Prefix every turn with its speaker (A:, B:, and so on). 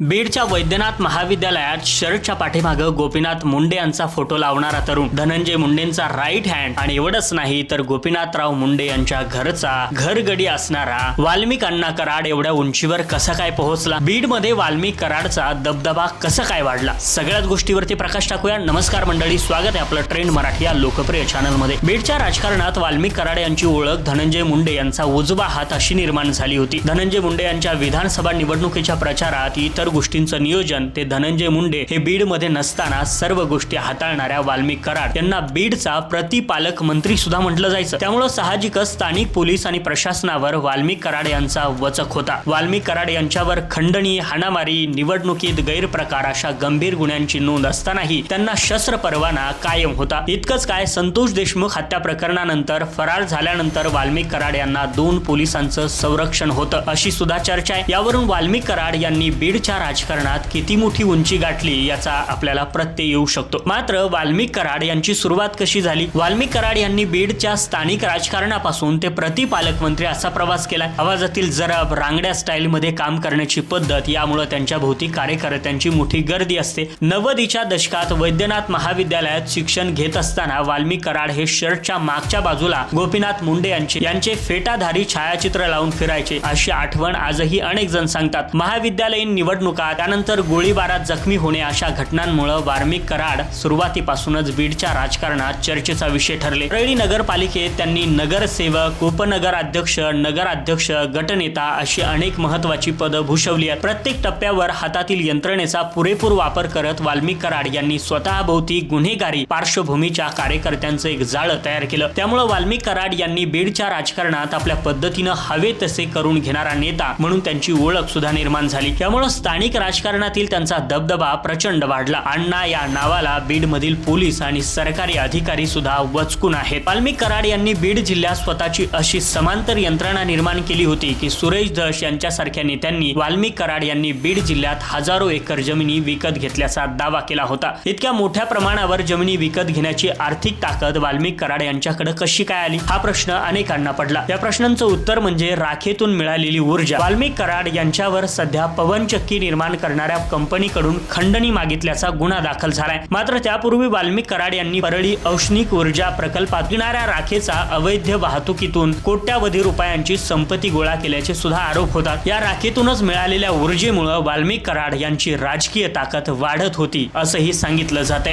A: बीडच्या वैद्यनाथ महाविद्यालयात शर्टच्या पाठीमागं गोपीनाथ मुंडे यांचा फोटो लावणारा तरुण. धनंजय मुंडेंचा राईट हँड आणि एवढंच नाही तर गोपीनाथराव मुंडे यांच्या घरचा घरगडी असणारा वाल्मिक अण्णा कराड एवढ्या उंचीवर कसा काय पोहोचला? बीडमध्ये वाल्मिक कराडचा दबदबा कसा काय वाढला? सगळ्याच गोष्टीवरती प्रकाश टाकूया. नमस्कार मंडळी स्वागत आहे आपलं ट्रेंड मराठी या लोकप्रिय चॅनलमध्ये बीडच्या राजकारणात वाल्मिक कराड यांची ओळख धनंजय मुंडे यांचा उजवा हात अशी निर्माण झाली होती. धनंजय मुंडे यांच्या विधानसभा निवडणुकीच्या प्रचारात इतर गोष्टींचं नियोजन ते धनंजय मुंडे हे बीडमध्ये नसताना सर्व गोष्टी हाताळणाऱ्या वाल्मिक कराड. यांना बीडचा प्रतिपालक मंत्री सुद्धा म्हटलं जायचं. त्यामुळे साहजिकच स्थानिक पोलीस आणि प्रशासनावर वाल्मिक कराड यांचा वचक होता. वाल्मिक कराड यांच्यावर खंडणी हाणामारी निवडणुकीत गैरप्रकार अशा गंभीर गुन्ह्यांची नोंद असतानाही त्यांना शस्त्र परवाना कायम होता. इतकंच काय संतोष देशमुख हत्या प्रकरणानंतर फरार झाल्यानंतर वाल्मिक कराड यांना दोन पोलिसांचं संरक्षण होतं अशी सुद्धा चर्चा आहे. यावरून वाल्मिक कराड यांनी बीडच्या राजकारणात किती मोठी उंची गाठली याचा आपल्याला प्रत्यय येऊ शकतो. मात्र वाल्मिक कराड यांची सुरुवात कशी झाली? वाल्मिक कराड यांनी बीडच्या स्थानिक राजकारणापासून ते प्रतिपालकमंत्री असा प्रवास केला. आवाजातील जरब रांगड्या स्टाईलमध्ये काम करण्याची पद्धत यामुळे त्यांच्या भोवती कार्यकर्त्यांची मोठी गर्दी असते. नव्वदीच्या दशकात वैद्यनाथ महाविद्यालयात शिक्षण घेत असताना वाल्मिक कराड हे शर्टच्या मागच्या बाजूला गोपीनाथ मुंडे यांचे यांचे फेटाधारी छायाचित्र लावून फिरायचे. अशी आठवण आजही अनेक जण सांगतात. महाविद्यालयीन निवड त्यानंतर गोळीबारात जखमी होणे अशा घटनांमुळे वार्मिक कराड सुरुवातीपासूनच बीडच्या राजकारणात चर्चेचा विषय ठरले. रळी नगरपालिकेत त्यांनी नगरसेवक उपनगराध्यक्ष नगराध्यक्ष गटनेता अशी अनेक महत्वाची पदं भूषवली आहेत. प्रत्येक टप्प्यावर हातातील यंत्रणेचा पुरेपूर वापर करत वाल्मिक कराड यांनी स्वतःभोवती गुन्हेगारी पार्श्वभूमीच्या कार्यकर्त्यांचं एक जाळं तयार केलं. त्यामुळे वाल्मिक कराड यांनी बीडच्या राजकारणात आपल्या पद्धतीनं हवे तसे करून घेणारा नेता म्हणून त्यांची ओळख सुद्धा निर्माण झाली. त्यामुळे स्थानिक राजकारणातील त्यांचा दबदबा प्रचंड वाढला. अण्णा या नावाला बीडमधील पोलीस आणि सरकारी अधिकारी सुद्धा वचकून आहेत. वाल्मिक कराड यांनी बीड जिल्ह्यात स्वतःची अशी समांतर यंत्रणा निर्माण केली होती की सुरेश धस यांच्यासारख्या नेत्यांनी वाल्मिक कराड यांनी बीड जिल्ह्यात हजारो एकर जमिनी विकत घेतल्याचा दावा केला होता. इतक्या मोठ्या प्रमाणावर जमिनी विकत घेण्याची आर्थिक ताकद वाल्मिक कराड यांच्याकडे कशी काय आली? हा प्रश्न अनेकांना पडला. या प्रश्नांचं उत्तर म्हणजे राखेतून मिळालेली ऊर्जा. वाल्मिक कराड यांच्यावर सध्या पवनचक्की निर्माण करणाऱ्या कंपनीकडून खंडणी मागितल्याचा गुन्हा दाखल झालाय. मात्र त्यापूर्वी वाल्मिक कराड यांनी परळी औष्णिक ऊर्जा प्रकल्पात येणाऱ्या राखेचा अवैध वाहतुकीतून कोट्यावधी रुपयांची संपत्ती गोळा केल्याचे सुद्धा आरोप होतात. या राखेतूनच मिळालेल्या ऊर्जेमुळे वाल्मिक कराड यांची राजकीय ताकद वाढत होती असंही सांगितलं जात आहे